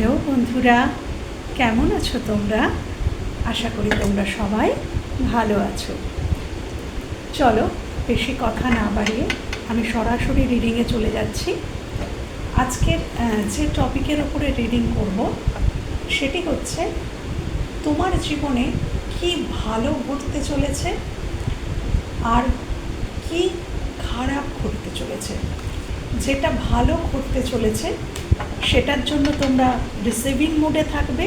Hello বন্ধুরা, কেমন আছো তোমরা? আশা করি তোমরা সবাই ভালো আছো। চলো বেশি কথা না বাড়িয়ে আমি সরাসরি রিডিংয়ে চলে যাচ্ছি। আজকের যে টপিকের ওপরে রিডিং করব, সেটি হচ্ছে তোমার জীবনে কি ভালো ঘটতে চলেছে আর কি খারাপ ঘটতে চলেছে? যেটা ভালো ঘটতে চলেছে সেটার জন্য তোমরা রিসিভিং মোডে থাকবে।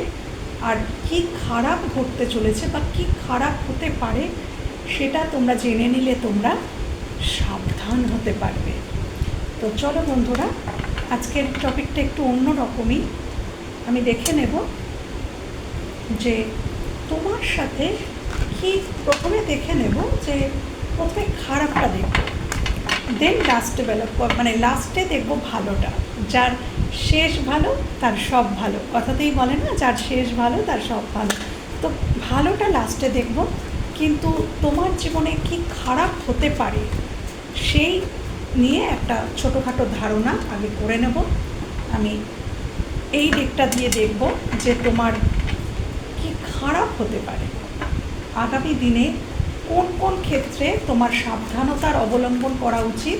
আর কি খারাপ ঘটতে চলেছে বা কি খারাপ হতে পারে, সেটা তোমরা জেনে নিলে তোমরা সাবধান হতে পারবে। তো চলো বন্ধুরা, আজকের টপিকটা একটু অন্য রকমই। আমি দেখে নেব যে তোমার সাথে কি, প্রথমে দেখে নেব যে প্রথমে খারাপটা দেখব দেন লাস্টে বেলা মানে লাস্টে দেখব ভালোটা। যার শেষ ভালো, তার সব ভালো। কথাতেই বলে না, যার শেষ ভালো, তার সব ভালো। তো ভালোটা লাস্টে দেখব। কিন্তু তোমার জীবনে কি খারাপ হতে পারে, সেই নিয়ে একটা ছোটোখাটো ধারণা আগে করে নেব। আমি এই দিকটা দিয়ে দেখব যে তোমার কি খারাপ হতে পারে। আগামী দিনে কোন কোন ক্ষেত্রে তোমার সাবধানতার অবলম্বন করা উচিত?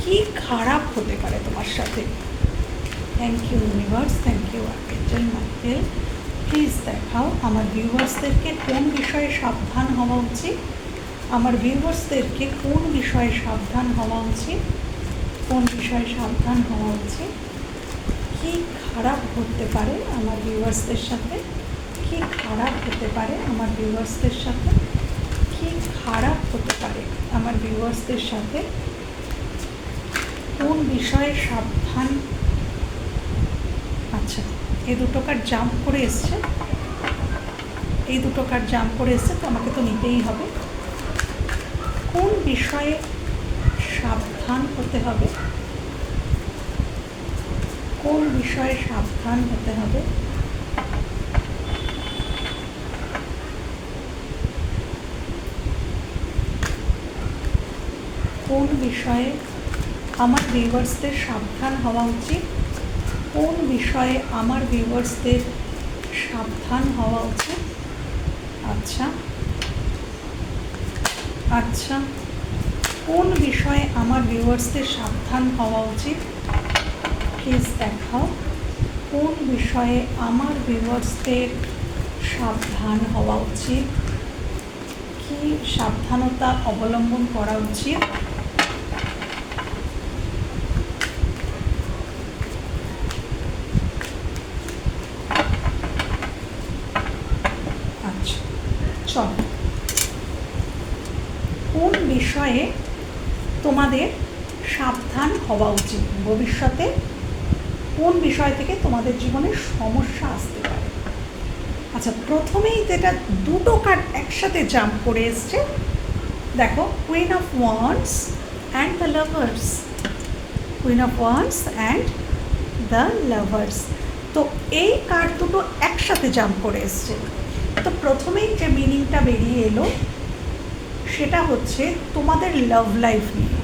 কি খারাপ হতে পারে তোমার সাথে? Thank you universe thank you archangel Michael please দেখাও আমার ভিউয়ার্সদেরকে কোন বিষয়ে সাবধান হওয়া উচিত? আমার ভিউয়ার্সদেরকে কোন বিষয়ে সাবধান হওয়া উচিত? কোন বিষয়ে সাবধান হওয়া উচিত? কি খারাপ হতে পারে আমার ভিউয়ার্সদের সাথে? কি খারাপ হতে পারে আমার ভিউয়ার্সদের সাথে? কি খারাপ হতে পারে আমার ভিউয়ার্সদের সাথে। কোন বিষয়ে সাবধান? আচ্ছা এই দুটো কার্ড জাম্প করে এসছে। এই দুটো কার্ড জাম্প করে এসছে, তো আমাকে তো নিতেই হবে। কোন বিষয়ে সাবধান হতে হবে? কোন বিষয়ে সাবধান হতে হবে? কোন বিষয়ে আমার ভিউয়ার্সদের সাবধান হওয়া উচিত? কোন বিষয়ে আমার ভিউয়ার্সদের সাবধান হওয়া উচিত? আচ্ছা। আচ্ছা। কোন বিষয়ে আমার ভিউয়ার্সদের সাবধান হওয়া উচিত? প্লিজ দেখাও। কোন বিষয়ে আমার ভিউয়ার্সদের সাবধান হওয়া উচিত? কি সাবধানতা অবলম্বন করা উচিত আচ্ছা চল কোন বিষয়ে তোমাদের সাবধান হওয়া উচিত? ভবিষ্যতে কোন বিষয় থেকে তোমাদের জীবনে সমস্যা আসতে পারে? আচ্ছা প্রথমেই যেটা দুটো কার্ড একসাথে জাম্প করে এসছে, দেখো queen of wands and the lovers queen of wands and the lovers তো এই কার্ড দুটো একসাথে জাম্প করে এসছে। তো প্রথমেই যে মিনিংটা বেরিয়ে এলো, সেটা হচ্ছে তোমাদের লাভ লাইফ নিয়ে।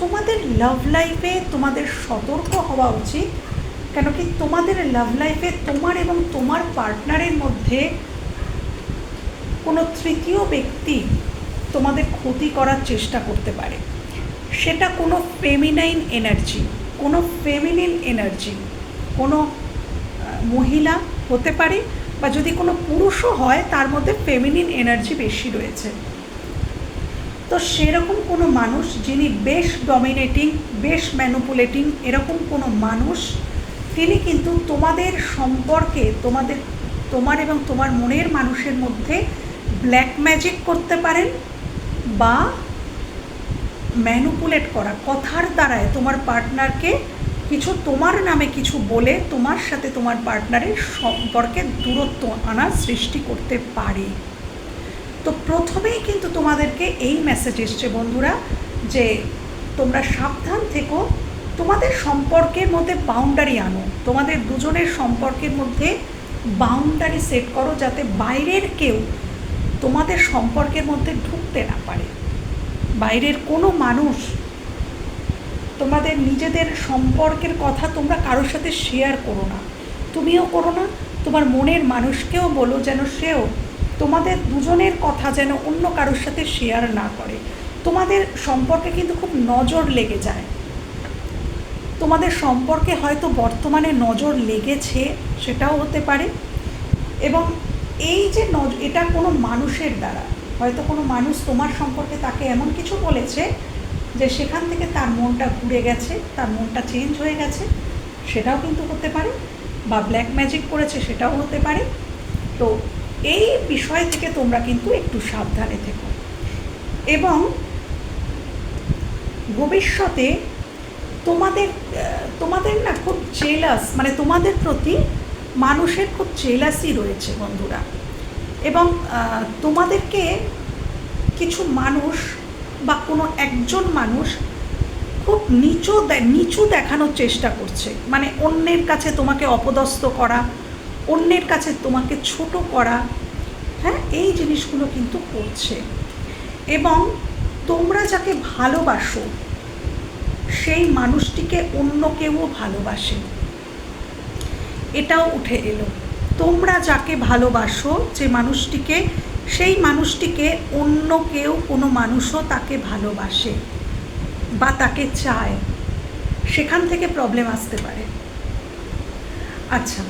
তোমাদের লাভ লাইফে তোমাদের সতর্ক হওয়া উচিত, কেন কি তোমাদের লাভ লাইফে তোমার এবং তোমার পার্টনারের মধ্যে কোনো তৃতীয় ব্যক্তি তোমাদের ক্ষতি করার চেষ্টা করতে পারে। সেটা কোনো ফেমিনাইন এনার্জি কোনো ফেমিনিন এনার্জি কোনো মহিলা হতে পারে বা যদি কোনো পুরুষও হয়, তার মধ্যে ফেমিনিন এনার্জি বেশি রয়েছে। তো সেরকম কোনো মানুষ যিনি বেশ ডমিনেটিং বেশ ম্যানুপুলেটিং এরকম কোনো মানুষ, তিনি কিন্তু তোমাদের সম্পর্কে, তোমাদের, তোমার এবং তোমার মনের মানুষের মধ্যে ব্ল্যাক ম্যাজিক করতে পারেন বা ম্যানুপুলেট করা, কথার দ্বারায় তোমার পার্টনারকে কিছু তোমার নামে কিছু বলে তোমার সাথে তোমার পার্টনারের সম্পর্কে দূরত্ব আনার সৃষ্টি করতে পারে। তো প্রথমেই কিন্তু তোমাদেরকে এই মেসেজ এসছে, বন্ধুরা, যে তোমরা সাবধান থেকো, তোমাদের সম্পর্কের মধ্যে বাউন্ডারি আনো। তোমাদের দুজনের সম্পর্কের মধ্যে বাউন্ডারি সেট করো যাতে বাইরের কেউ তোমাদের সম্পর্কের মধ্যে ঢুকতে না পারে। বাইরের কোনো মানুষ তোমাদের নিজেদের সম্পর্কের কথা তোমরা কারোর সাথে শেয়ার করো না। তুমিও করো না, তোমার মনের মানুষকেও বলো যেন সেও তোমাদের দুজনের কথা যেন অন্য কারোর সাথে শেয়ার না করে। তোমাদের সম্পর্কে কিন্তু খুব নজর লেগে যায়। তোমাদের সম্পর্কে হয়তো বর্তমানে নজর লেগেছে, সেটাও হতে পারে। এবং এই যে নজ, এটা কোনো মানুষের দ্বারা, হয়তো কোনো মানুষ তোমার সম্পর্কে তাকে এমন কিছু বলেছে যে সেখান থেকে তার মনটা ঘুরে গেছে, তার মনটা চেঞ্জ হয়ে গেছে, সেটাও কিন্তু হতে পারে বা ব্ল্যাক ম্যাজিক করেছে সেটাও হতে পারে। তো এই বিষয় থেকে তোমরা কিন্তু একটু সাবধানে থেকো। এবং ভবিষ্যতে তোমাদের তোমাদের না খুব জেলাস মানে তোমাদের প্রতি মানুষের খুব জেলাসই রয়েছে বন্ধুরা। এবং তোমাদেরকে কিছু মানুষ বা কোনো একজন মানুষ খুব নিচু নিচু দেখানোর চেষ্টা করছে। মানে অন্যের কাছে তোমাকে অপদস্থ করা, অন্যের কাছে তোমাকে ছোট করা হ্যাঁ এই জিনিসগুলো কিন্তু করছে। এবং তোমরা যাকে ভালোবাসো, সেই মানুষটিকে অন্য কেউও ভালোবাসে এটাও উঠে এলো। তোমরা যাকে ভালোবাসো, যে মানুষটিকে সেই মানুষটিকে অন্য কেউ, কোনো মানুষও তাকে ভালোবাসে বা তাকে চায়। সেখান থেকে প্রবলেম আসতে পারে। আচ্ছা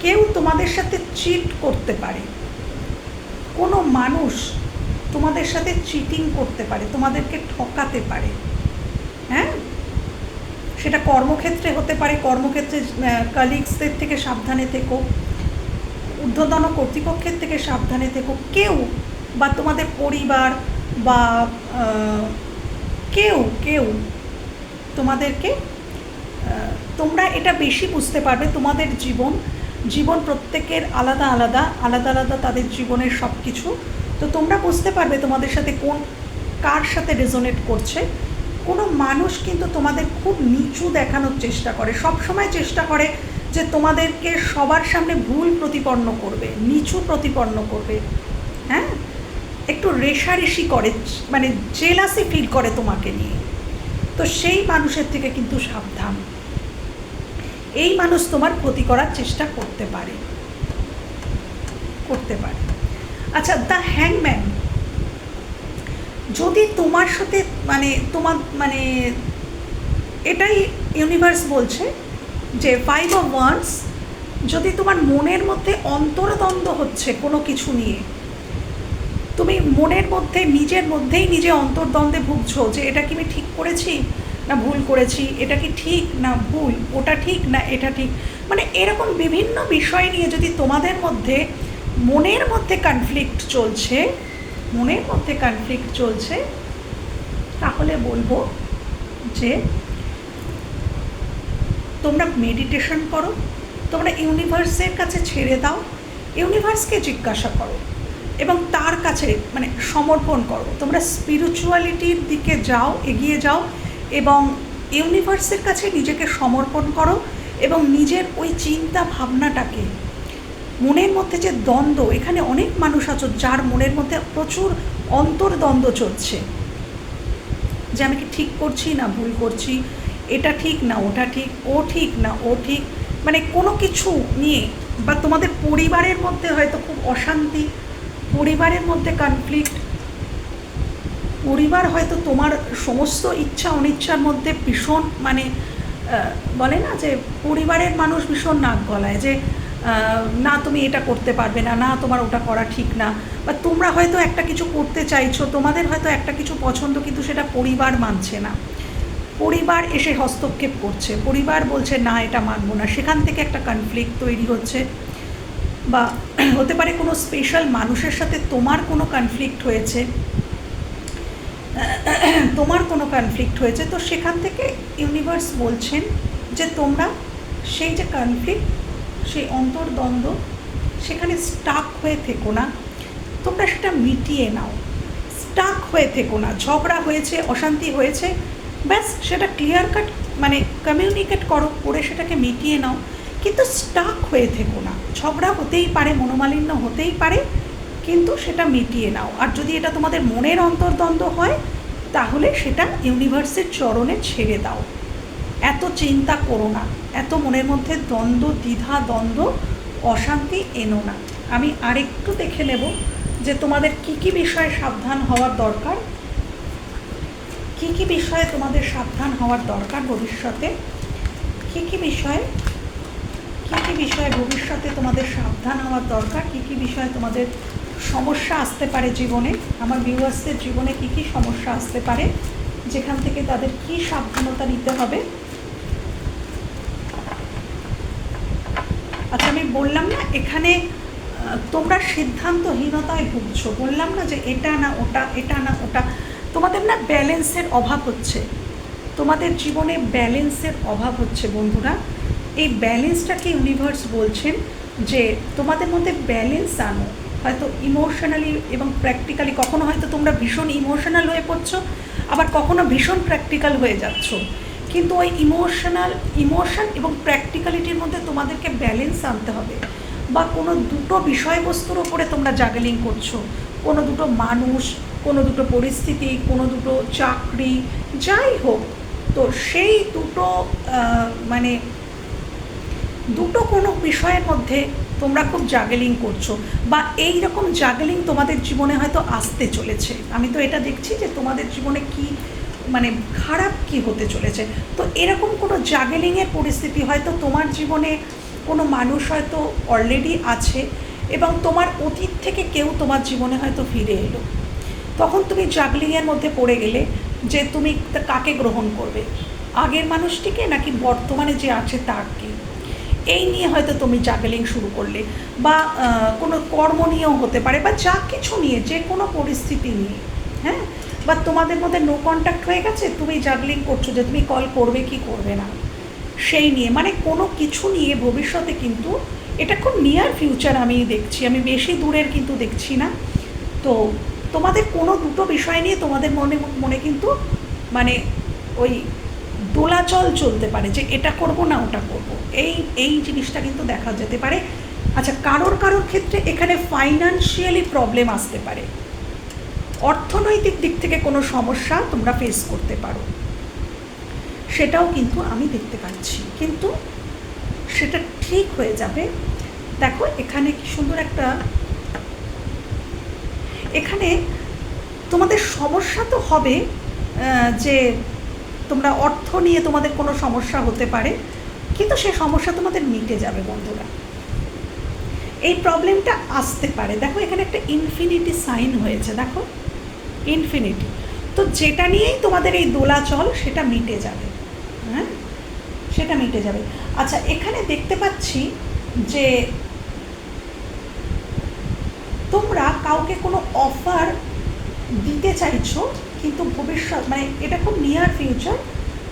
কেউ তোমাদের সাথে চিট করতে পারে। কোনো মানুষ তোমাদের সাথে চিটিং করতে পারে, তোমাদেরকে ঠকাতে পারে। হ্যাঁ? সেটা কর্মক্ষেত্রে হতে পারে, কর্মক্ষেত্রে কালিগসদের থেকে সাবধানে থেকো। ঊর্ধ্বতন কর্তৃপক্ষের থেকে সাবধানে থেকো। কেউ বা তোমাদের পরিবার বা কেউ কেউ তোমাদেরকে তোমরা এটা বেশি বুঝতে পারবে তোমাদের জীবন। জীবন প্রত্যেকের আলাদা আলাদা আলাদা আলাদা তাদের জীবনের সব কিছু তো তোমরা বুঝতে পারবে তোমাদের সাথে কোন, কার সাথে রেজোনেট করছে। কোনো মানুষ কিন্তু তোমাদের খুব নিচু দেখানোর চেষ্টা করে। সব সময় চেষ্টা করে যে তোমাদেরকে সবার সামনে ভুল প্রতিপন্ন করবে, নিচু প্রতিপন্ন করবে হ্যাঁ? একটু রেশারেশি করে মানে জেলাসি ফিল করে তোমাকে নিয়ে। তো সেই মানুষের থেকে কিন্তু সাবধান। এই মানুষ তোমার ক্ষতি করার চেষ্টা করতে পারে। করতে পারে। আচ্ছা দ্য হ্যাংম্যান। যদি তোমার সাথে মানে তোমার মানে এটাই ইউনিভার্স বলছে যে ফাইভ অফ ওয়ান্স যদি তোমার মনের মধ্যে অন্তরদ্বন্দ্ব হচ্ছে কোনো কিছু নিয়ে, তুমি মনের মধ্যে, নিজের মধ্যেই নিজে অন্তর্দ্বন্দ্বে ভুগছো যে এটা কি আমি ঠিক করেছি না ভুল করেছি, এটা কি ঠিক না ভুল, ওটা ঠিক না এটা ঠিক? মানে এরকম বিভিন্ন বিষয় নিয়ে যদি তোমাদের মধ্যে মনের মধ্যে কনফ্লিক্ট চলছে, মনের মধ্যে কনফ্লিক্ট চলছে, তাহলে বলব যে তোমরা মেডিটেশন করো, তোমরা ইউনিভার্সের কাছে ছেড়ে দাও ইউনিভার্সকে জিজ্ঞাসা করো এবং তার কাছে মানে সমর্পণ করো। তোমরা স্পিরিচুয়ালিটির দিকে যাও, এগিয়ে যাও এবং ইউনিভার্সের কাছে নিজেকে সমর্পণ করো এবং নিজের ওই চিন্তা ভাবনাটাকে, মনের মধ্যে যে দ্বন্দ্ব, এখানে অনেক মানুষ আছো যার মনের মধ্যে প্রচুর অন্তর্দ্বন্দ্ব চলছে। যে আমি কি ঠিক করছি না ভুল করছি? এটা ঠিক না, ওটা ঠিক, ও ঠিক না, ও ঠিক মানে কোনো কিছু নিয়ে বা তোমাদের পরিবারের মধ্যে হয়তো খুব অশান্তি, পরিবারের মধ্যে কনফ্লিক্ট পরিবার হয়তো তোমার সমস্ত ইচ্ছা অনিচ্ছার মধ্যে ভীষণ মানে বলে না যে পরিবারের মানুষ ভীষণ নাক গলায় যে না তুমি এটা করতে পারবে না না তোমার ওটা করা ঠিক না। বা তোমরা হয়তো একটা কিছু করতে চাইছো, তোমাদের হয়তো একটা কিছু পছন্দ কিন্তু সেটা পরিবার মানছে না। পরিবার এসে হস্তক্ষেপ করছে। পরিবার বলছে, না, এটা মানবো না। সেখান থেকে একটা কনফ্লিক্ট তৈরি হচ্ছে। বা হতে পারে কোনো স্পেশাল মানুষের সাথে তোমার কোনো কনফ্লিক্ট হয়েছে। তোমার কোনো কনফ্লিক্ট হয়েছে। তো সেখান থেকে ইউনিভার্স বলছেন যে, তোমরা সেই যে কনফ্লিক্ট সেই অন্তর্দ্বন্দ্ব, সেখানে স্টাক হয়ে থেকো না। তোমরা সেটা মিটিয়ে নাও। স্টাক হয়ে থেকো না। ঝগড়া হয়েছে, অশান্তি হয়েছে ব্যাস, সেটা ক্লিয়ার কাট মানে কমিউনিকেট করো, করে সেটাকে মিটিয়ে নাও। কিন্তু স্টাক হয়ে থেকো না। ঝগড়া হতেই পারে, মনোমালিন্য হতেই পারে, কিন্তু সেটা মিটিয়ে নাও। আর যদি এটা তোমাদের মনের অন্তর্দ্বন্দ্ব হয়, তাহলে সেটা ইউনিভার্সের চরণে ছেড়ে দাও। এত চিন্তা করো না। এত মনের মধ্যে দ্বন্দ্ব, দ্বিধা, দ্বন্দ্ব, অশান্তি এনো না। আমি আরেকটু দেখে নেব যে তোমাদের কি কি বিষয়ে সাবধান হওয়ার দরকার। কি কি বিষয়ে তোমাদের সাবধান হওয়ার দরকার ভবিষ্যতে? কি কি বিষয়ে? কি কি বিষয়ে ভবিষ্যতে তোমাদের সাবধান হওয়ার দরকার? কি কি বিষয়ে তোমাদের সমস্যা আসতে পারে জীবনে? আমার ভিউয়ার্সদের জীবনে কি কি সমস্যা আসতে পারে? যেখান থেকে তাদের কি সাবধানতা নিতে হবে? আচ্ছা আমি বললাম না, এখানে তোমরা সিদ্ধান্তহীনতায় ভুগছো। বললাম না যে এটা না ওটা, এটা না ওটা। তোমাদের না ব্যালেন্সের অভাব হচ্ছে। তোমাদের জীবনে ব্যালেন্সের অভাব হচ্ছে বন্ধুরা। এই ব্যালেন্সটাকে ইউনিভার্স বলছেন যে তোমাদের মধ্যে ব্যালেন্স আনো। হয়তো ইমোশনালি এবং প্র্যাকটিক্যালি কখনো হয়তো তোমরা ভীষণ ইমোশনাল হয়ে পড়ছো, আবার কখনো ভীষণ প্র্যাকটিক্যাল হয়ে যাচ্ছ। কিন্তু ওই ইমোশনাল, ইমোশন এবং প্র্যাকটিক্যালিটির মধ্যে তোমাদেরকে ব্যালেন্স আনতে হবে। বা কোনো দুটো বিষয়বস্তুর ওপরে তোমরা জাগলিং করছ। কোনো দুটো মানুষ কোনো দুটো পরিস্থিতি, কোনো দুটো চাকরি, যাই হোক, তো সেই দুটো মানে দুটো কোনো বিষয়ের মধ্যে তোমরা খুব জাগলিং করছ বা এই রকম জাগলিং তোমাদের জীবনে হয়তো আসতে চলেছে। আমি তো এটা দেখছি যে তোমাদের জীবনে কি মানে খারাপ কি হতে চলেছে। তো এরকম কোনো জাগলিংয়ের পরিস্থিতি হয়তো তোমার জীবনে কোনো মানুষ হয়তো অলরেডি আছে এবং তোমার অতীত থেকে কেউ তোমার জীবনে হয়তো ফিরে এলো। তখন তুমি জাগলিংয়ের মধ্যে পড়ে গেলে যে তুমি কাকে গ্রহণ করবে? আগের মানুষটিকে নাকি বর্তমানে যে আছে তাকে এই নিয়ে হয়তো তুমি জাগলিং শুরু করলে বা কোনো কর্ম নিয়েও হতে পারে বা যা কিছু নিয়ে, যে কোনো পরিস্থিতি নিয়ে হ্যাঁ? বা তোমাদের মধ্যে নো কন্ট্যাক্ট হয়ে গেছে, তুমি জাগলিং করছ যে তুমি কল করবে কি করবে না? সেই নিয়ে মানে কোনো কিছু নিয়ে ভবিষ্যতে কিন্তু এটা খুব নিয়ার ফিউচার আমি দেখছি, আমি বেশি দূরের কিন্তু দেখছি না। তো তোমাদের কোনো দুটো বিষয় নিয়ে তোমাদের মনে মনে কিন্তু মানে ওই দোলাচল চলতে পারে যে এটা করব না, ওটা করব। এই এই জিনিসটা কিন্তু দেখা যেতে পারে। আচ্ছা কারোর কারোর ক্ষেত্রে এখানে ফাইনান্সিয়ালি প্রবলেম আসতে পারে। অর্থনৈতিক দিক থেকে কোনো সমস্যা তোমরা ফেস করতে পারো। সেটাও কিন্তু আমি দেখতে পাচ্ছি। কিন্তু সেটা ঠিক হয়ে যাবে। দেখো, এখানে কি সুন্দর একটা এখানে তোমাদের সমস্যা তো হবে যে তোমরা অর্থ নিয়ে তোমাদের কোনো সমস্যা হতে পারে, কিন্তু সে সমস্যা তোমাদের মিটে যাবে বন্ধুরা। এই প্রবলেমটা আসতে পারে। দেখো, এখানে একটা ইনফিনিটি সাইন হয়েছে, দেখো। ইনফিনিটি তো যেটা নিয়েই তোমাদের এই দোলাচল, সেটা মিটে যাবে। হ্যাঁ? সেটা মিটে যাবে। আচ্ছা এখানে দেখতে পাচ্ছি যে তোমরা কাউকে কোনো অফার দিতে চাইছো, কিন্তু ভবিষ্যৎ মানে এটা খুব নিয়ার ফিউচার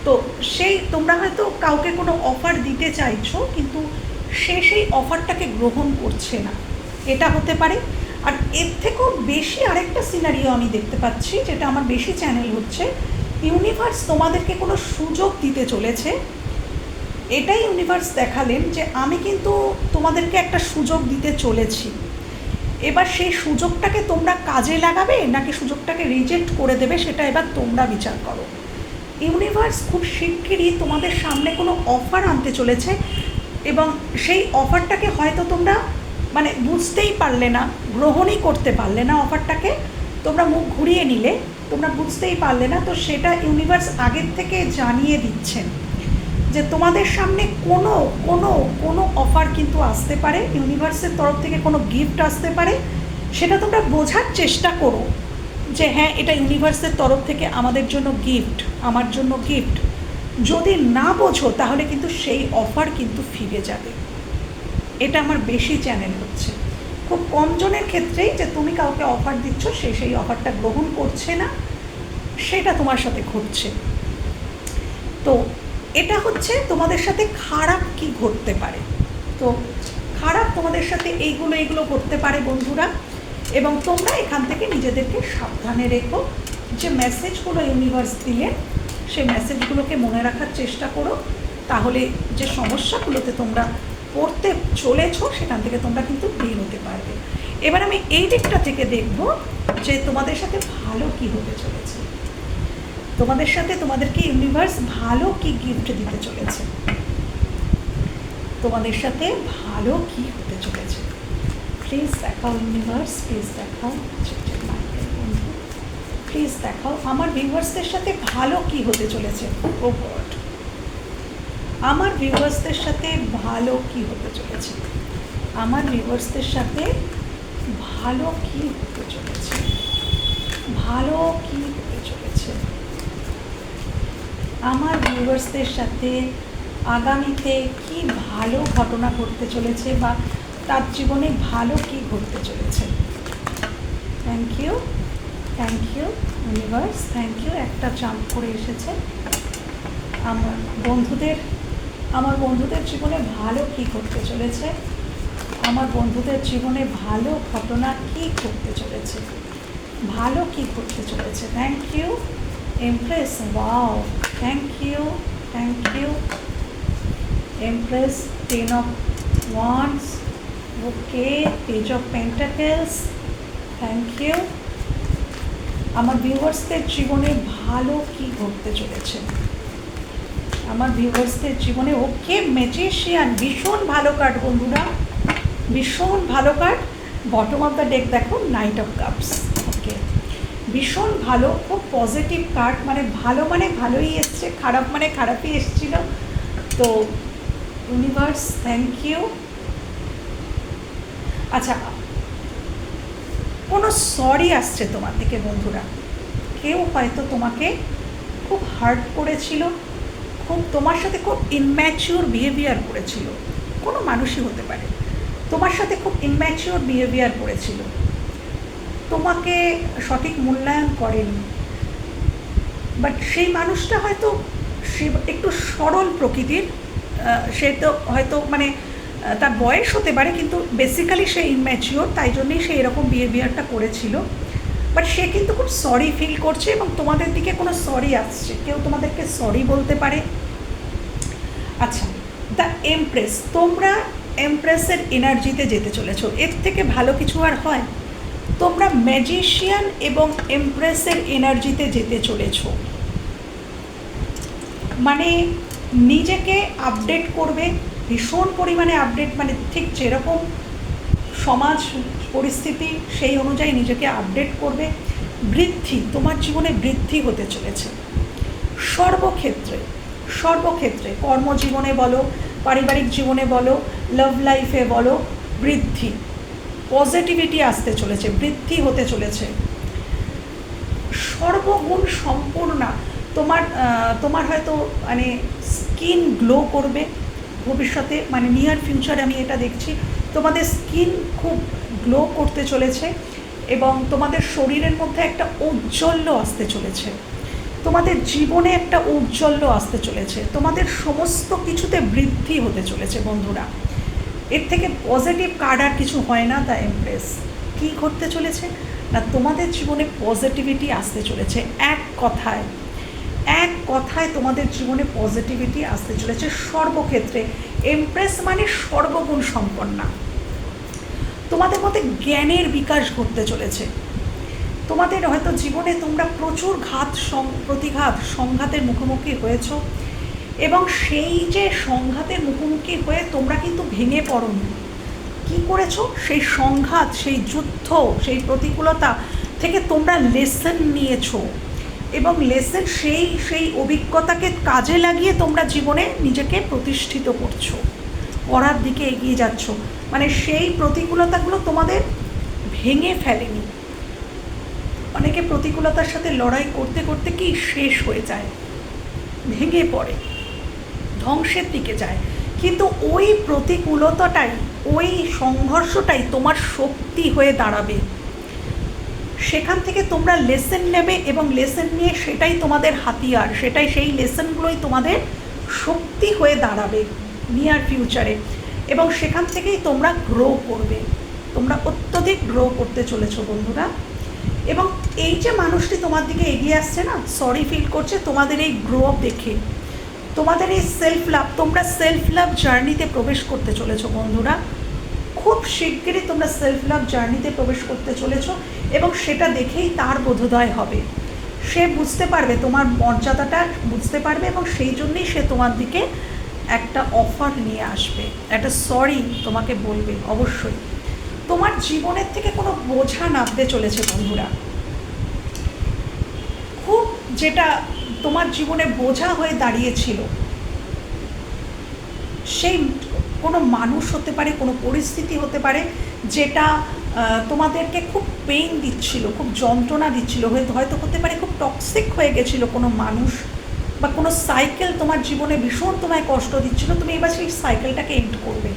তো সেই তোমরা হয়তো কাউকে কোনো অফার দিতে চাইছো, কিন্তু সে সেই অফারটাকে গ্রহণ করছে না। এটা হতে পারে। আর এর থেকেও বেশি আরেকটা সিনারিও আমি দেখতে পাচ্ছি, যেটা আমার বেশি চ্যানেল হচ্ছে ইউনিভার্স তোমাদেরকে কোনো সুযোগ দিতে চলেছে। এটাই ইউনিভার্স দেখালেন যে আমি কিন্তু তোমাদেরকে একটা সুযোগ দিতে চলেছি। এবার সেই সুযোগটাকে তোমরা কাজে লাগাবে নাকি সুযোগটাকে রিজেক্ট করে দেবে সেটা এবার তোমরা বিচার করো। ইউনিভার্স খুব শিগগিরই তোমাদের সামনে কোনো অফার আনতে চলেছে এবং সেই অফারটাকে হয়তো তোমরা মানে বুঝতেই পারলে না, গ্রহণই করতে পারলে না অফারটাকে তোমরা মুখ ঘুরিয়ে নিলে, তোমরা বুঝতেই পারলে না, তো সেটা ইউনিভার্স আগের থেকে জানিয়ে দিচ্ছেন। যে তোমাদের সামনে কোনো কোনো কোনো অফার কিন্তু আসতে পারে ইউনিভার্সের তরফ থেকে কোনো গিফট আসতে পারে, সেটা তোমরা বোঝার চেষ্টা করো যে হ্যাঁ এটা ইউনিভার্সের তরফ থেকে আমাদের জন্য গিফট আমার জন্য গিফট যদি না বোঝো, তাহলে কিন্তু সেই অফার কিন্তু ফিরে যাবে। এটা আমার বেশি চ্যানেল হচ্ছে। খুব কম জনের ক্ষেত্রেই যে তুমি কাউকে অফার দিচ্ছ, সে সেই অফারটা গ্রহণ করছে না, সেটা তোমার সাথে ঘটছে। তো এটা হচ্ছে তোমাদের সাথে খারাপ কি ঘটতে পারে। তো খারাপ তোমাদের সাথে এইগুলো এইগুলো ঘটতে পারে বন্ধুরা, এবং তোমরা এখান থেকে নিজেদেরকে সাবধানে রেখো যে মেসেজগুলো ইউনিভার্স দিলেন সেই মেসেজগুলোকে মনে রাখার চেষ্টা করো, তাহলে যে সমস্যাগুলোতে তোমরা পড়তে চলেছো, সেখান থেকে তোমরা কিন্তু বের হতে পারবে। এবার আমি এই দিকটা থেকে দেখব যে তোমাদের সাথে ভালো কি হতে চলেছে। তোমাদের সাথে তোমাদেরকে ইউনিভার্স ভালো কি গিফট দিতে চলেছে? তোমাদের সাথে ভালো কি হতে চলেছে? প্লিজ দেখাও ইউনিভার্স প্লিজ দেখাও প্লিজ দেখাও আমার ভিউয়ার্সদের সাথে ভালো কি হতে চলেছে? ও গড আমার ভিউয়ার্সদের সাথে ভালো কি হতে চলেছে? আমার ভিউয়ার্সদের সাথে ভালো কি হতে চলেছে? ভালো কি হতে চলেছে আমার ভিউয়ার্সদের সাথে আগামীতে কি ভালো ঘটনা ঘটতে চলেছে বা তার জীবনে ভালো কি ঘটতে চলেছে? Thank you thank you universe thank you একটা জাম্প করে এসেছে। আমার বন্ধুদের আমার বন্ধুদের জীবনে ভালো কি ঘটতে চলেছে? আমার বন্ধুদের জীবনে ভালো ঘটনা কি ঘটতে চলেছে? ভালো কি ঘটতে চলেছে? Thank you empress wow thank you thank you empress ten of wands okay page of pentacles thank you আমার ভিউয়ার্সদের জীবনে ভালো কি ঘটতে চলেছে? আমার ভিউয়ার্সদের জীবনে ওকে ম্যাজিশিয়ান ভীষণ ভালো কার্ড বন্ধুরা। ভীষণ ভালো card bottom of the deck দেখো নাইট অফ কাপস ভীষণ ভালো, খুব পজিটিভ কার্ড মানে ভালো মানে ভালোই এসছে, খারাপ মানে খারাপই এসছিল। তো ইউনিভার্স থ্যাংক ইউ আচ্ছা কোনো সরি আসছে তোমার থেকে, বন্ধুরা? কেউ হয়তো তোমাকে খুব হার্ট করেছিল, খুব তোমার সাথে খুব ইনম্যাচিওর বিহেভিয়ার করেছিল। কোনো মানুষই হতে পারে। তোমার সাথে খুব ইনম্যাচিওর বিহেভিয়ার করেছিল। তোমাকে সঠিক মূল্যায়ন করেনি। বাট সেই মানুষটা হয়তো সে একটু সরল প্রকৃতির সে তো হয়তো মানে তার বয়স হতে পারে, কিন্তু বেসিক্যালি সে ইম্যাচিওর তাই জন্যই সে এরকম বিহেভিয়ারটা করেছিল। বাট সে কিন্তু খুব সরি ফিল করছে এবং তোমাদের দিকে কোনো সরি আসছে। কেউ তোমাদেরকে সরি বলতে পারে। আচ্ছা দ্য এমপ্রেস তোমরা এমপ্রেসের এনার্জিতে যেতে চলেছো। এর থেকে ভালো কিছু আর হয়? তোমরা ম্যাজিশিয়ান এবং এমপ্রেসের এনার্জিতে যেতে চলেছ। মানে নিজেকে আপডেট করবে, ভীষণ পরিমাণে আপডেট মানে ঠিক যেরকম সমাজ পরিস্থিতি সেই অনুযায়ী নিজেকে আপডেট করবে, বৃদ্ধি, তোমার জীবনে বৃদ্ধি হতে চলেছে। সর্বক্ষেত্রে সর্বক্ষেত্রে কর্মজীবনে বলো, পারিবারিক জীবনে বলো লাভ লাইফে বলো, বৃদ্ধি। পজিটিভিটি আসতে চলেছে, বৃদ্ধি হতে চলেছে। সর্বগুণ সম্পূর্ণা তোমার তোমার হয়তো মানে স্কিন গ্লো করবে ভবিষ্যতে মানে নিয়ার ফিউচারে আমি এটা দেখছি। তোমাদের স্কিন খুব গ্লো করতে চলেছে এবং তোমাদের শরীরের মধ্যে একটা ঔজ্জ্বল্য আসতে চলেছে। তোমাদের জীবনে একটা ঔজ্জ্বল্য আসতে চলেছে। তোমাদের সমস্ত কিছুতে বৃদ্ধি হতে চলেছে, বন্ধুরা। এর থেকে পজিটিভ কার্ড আর কিছু হয় না দ্য এমপ্রেস কী ঘটতে চলেছে? না, তোমাদের জীবনে পজিটিভিটি আসতে চলেছে। এক কথায় এক কথায় তোমাদের জীবনে পজিটিভিটি আসতে চলেছে সর্বক্ষেত্রে। এমপ্রেস মানে সর্বগুণ সম্পন্না। তোমাদের মধ্যে জ্ঞানের বিকাশ ঘটতে চলেছে। তোমাদের হয়তো জীবনে তোমরা প্রচুর ঘাত প্রতিঘাত, সংঘাতের মুখোমুখি হয়েছ। এবং সেই যে সংঘাতের মুখোমুখি হয়ে তোমরা কিন্তু ভেঙে পড়নি। কী করেছ? সেই সংঘাত, সেই যুদ্ধ, সেই প্রতিকূলতা থেকে তোমরা লেসন নিয়েছো। এবং লেসন সেই সেই অভিজ্ঞতাকে কাজে লাগিয়ে তোমরা জীবনে নিজেকে প্রতিষ্ঠিত করছ। পড়ার দিকে এগিয়ে যাচ্ছ। মানে সেই প্রতিকূলতাগুলো তোমাদের ভেঙে ফেলেনি। অনেকে প্রতিকূলতার সাথে লড়াই করতে করতে কি শেষ হয়ে যায়? ভেঙে পড়ে। ধ্বংসের দিকে যায়। কিন্তু ওই প্রতিকূলতাটাই, ওই সংঘর্ষটাই তোমার শক্তি হয়ে দাঁড়াবে। সেখান থেকে তোমরা লেসেন নেবে এবং লেসেন নিয়ে সেটাই তোমাদের হাতিয়ার, সেটাই সেই লেসেনগুলোই তোমাদের শক্তি হয়ে দাঁড়াবে নিয়ার ফিউচারে এবং সেখান থেকেই তোমরা গ্রো করবে। তোমরা অত্যধিক গ্রো করতে চলেছো বন্ধুরা। এবং এই যে মানুষটি তোমার দিকে এগিয়ে আসছে না সরি ফিল করছে, তোমাদের এই গ্রো দেখে। তোমাদের এই সেলফ লাভ তোমরা সেলফ লাভ জার্নিতে প্রবেশ করতে চলেছো বন্ধুরা। খুব শিগগিরই তোমরা সেলফ লাভ জার্নিতে প্রবেশ করতে চলেছ এবং সেটা দেখেই তার বোধোদয় হবে। সে বুঝতে পারবে, তোমার মর্যাদাটা বুঝতে পারবে এবং সেই জন্যই সে তোমার দিকে একটা অফার নিয়ে আসবে। একটা সরি তোমাকে বলবে, অবশ্যই। তোমার জীবনের থেকে কোনো বোঝা নামতে চলেছে বন্ধুরা। খুব যেটা তোমার জীবনে বোঝা হয়ে দাঁড়িয়েছিল। সেই কোনো মানুষ হতে পারে, কোনো পরিস্থিতি হতে পারে যেটা তোমাদেরকে খুব পেইন দিচ্ছিল, খুব যন্ত্রণা দিচ্ছিল, হয়তো হতে পারে খুব টক্সিক হয়ে গেছিল কোনো মানুষ বা কোনো সাইকেল তোমার জীবনে ভীষণ তোমায় কষ্ট দিচ্ছিল, তুমি এবার সেই সাইকেলটাকে এন্ড করবে।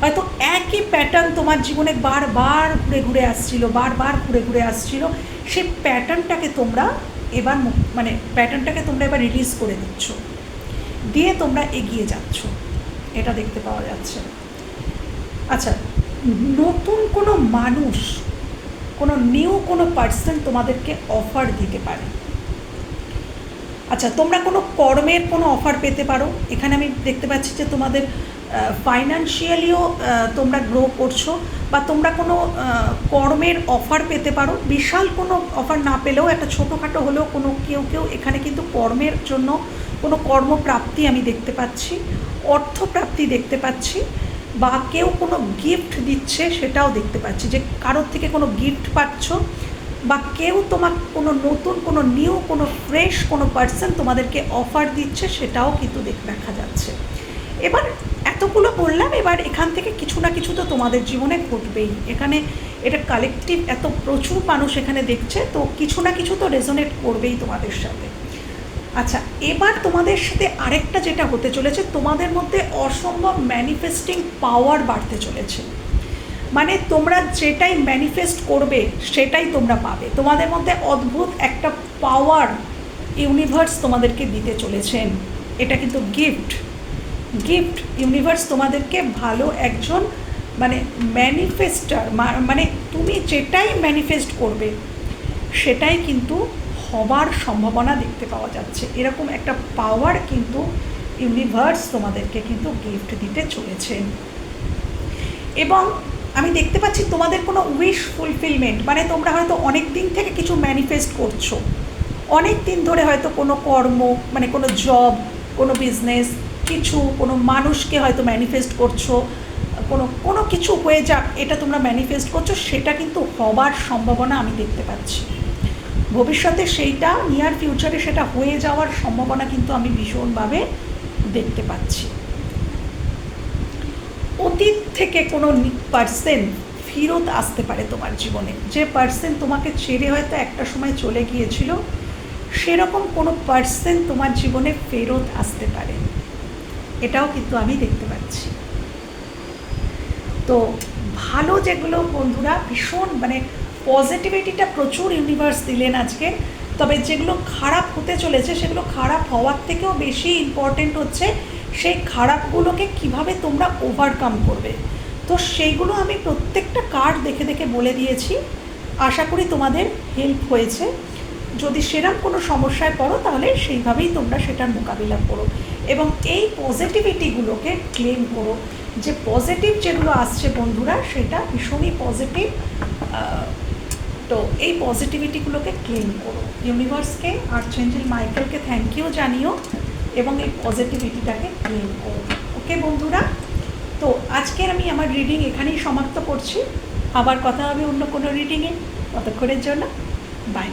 হয়তো একই প্যাটার্ন তোমার জীবনে বারবার ঘুরে ঘুরে আসছিল, বারবার ঘুরে ঘুরে আসছিল, সেই প্যাটার্নটাকে তোমরা এবার মানে প্যাটার্নটাকে তোমরা এবার রিলিজ করে দিচ্ছ। দিয়ে তোমরা এগিয়ে যাচ্ছ। এটা দেখতে পাওয়া যাচ্ছে। আচ্ছা নতুন কোনো মানুষ, কোনো নিউ কোনো পার্সন তোমাদেরকে অফার দিতে পারে। আচ্ছা তোমরা কোনো কর্মের কোনো অফার পেতে পারো। এখানে আমি দেখতে পাচ্ছি যে তোমাদের ফাইন্যান্সিয়ালিও তোমরা গ্রো করছ। বা তোমরা কোনো কর্মের অফার পেতে পারো। বিশাল কোনো অফার না পেলেও একটা ছোটোখাটো হলেও কোনো, কেউ কেউ এখানে কিন্তু কর্মের জন্য কোনো কর্মপ্রাপ্তি আমি দেখতে পাচ্ছি, অর্থপ্রাপ্তি দেখতে পাচ্ছি, বা কেউ কোনো গিফট দিচ্ছে সেটাও দেখতে পাচ্ছি যে কারোর থেকে কোনো গিফট পাচ্ছ, বা কেউ তোমার কোনো নতুন, কোনো নিউ কোনো ফ্রেশ কোনো পার্সন তোমাদেরকে অফার দিচ্ছে সেটাও কিন্তু দেখ- দেখা যাচ্ছে। এবার এতগুলো বললাম, এবার এখান থেকে কিছু না কিছু তো তোমাদের জীবনে ঘটবেই। এখানে এটা কালেকটিভ এত প্রচুর মানুষ এখানে দেখছে, তো কিছু না কিছু তো রেজোনেট করবেই তোমাদের সাথে। আচ্ছা এবার তোমাদের সাথে আরেকটা যেটা হতে চলেছে, তোমাদের মধ্যে অসম্ভব ম্যানিফেস্টিং পাওয়ার বাড়তে চলেছে। মানে তোমরা যেটাই ম্যানিফেস্ট করবে, সেটাই তোমরা পাবে। তোমাদের মধ্যে অদ্ভুত একটা পাওয়ার ইউনিভার্স তোমাদেরকে দিতে চলেছেন। এটা কিন্তু গিফট গিফট ইউনিভার্স তোমাদেরকে ভালো একজন মানে ম্যানিফেস্টার মানে তুমি যেটাই ম্যানিফেস্ট করবে, সেটাই কিন্তু হবার সম্ভাবনা দেখতে পাওয়া যাচ্ছে। এরকম একটা পাওয়ার কিন্তু ইউনিভার্স তোমাদেরকে কিন্তু গিফট দিতে চলেছে। এবং আমি দেখতে পাচ্ছি তোমাদের কোনো উইশ ফুলফিলমেন্ট মানে তোমরা হয়তো অনেক দিন থেকে কিছু ম্যানিফেস্ট করছ। অনেক দিন ধরে হয়তো কোনো কর্ম মানে কোনো জব কোনো বিজনেস কিছু কোনো মানুষকে হয়তো ম্যানিফেস্ট করছ, কোনো কোনো কিছু হয়ে যাক, এটা তোমরা ম্যানিফেস্ট করছ, সেটা কিন্তু হবার সম্ভাবনা আমি দেখতে পাচ্ছি। ভবিষ্যতে সেইটা নিয়ার ফিউচারে সেটা হয়ে যাওয়ার সম্ভাবনা কিন্তু আমি ভীষণভাবে দেখতে পাচ্ছি। অতীত থেকে কোনো পার্সেন ফেরত আসতে পারে তোমার জীবনে। যে পার্সেন তোমাকে ছেড়ে হয়তো একটা সময় চলে গিয়েছিল, সেরকম কোনো পার্সেন তোমার জীবনে ফেরত আসতে পারে। এটাও কিন্তু আমি দেখতে পাচ্ছি। তো ভালো যেগুলো বন্ধুরা, ভীষণ মানে পজিটিভিটিটা প্রচুর ইউনিভার্স দিলেন আজকে। তবে যেগুলো খারাপ হতে চলেছে, সেগুলো খারাপ হওয়ার থেকেও বেশি ইম্পর্টেন্ট হচ্ছে সেই খারাপগুলোকে কীভাবে তোমরা ওভারকাম করবে। তো সেইগুলো আমি প্রত্যেকটা কার্ড দেখে দেখে বলে দিয়েছি। আশা করি তোমাদের হেল্প হয়েছে। যদি সেরকম কোনো সমস্যায় পড়ো, তাহলে সেইভাবেই তোমরা সেটার মোকাবিলা করো। এবং এই পজিটিভিটিগুলোকে ক্লেম করো। যে পজিটিভ যেগুলো আসছে বন্ধুরা, সেটা ভীষণই পজিটিভ তো এই পজিটিভিটিগুলোকে ক্লেম করো। ইউনিভার্সকে আর্চেঞ্জেল মাইকেলকে থ্যাংক ইউ জানিও এবং এই পজিটিভিটিটাকে ক্লেম করো। ওকে বন্ধুরা? তো আজকের আমি আমার রিডিং এখানেই সমাপ্ত করছি। আবার কথা হবে অন্য কোনো রিডিংয়ে ততক্ষণের জন্য বাই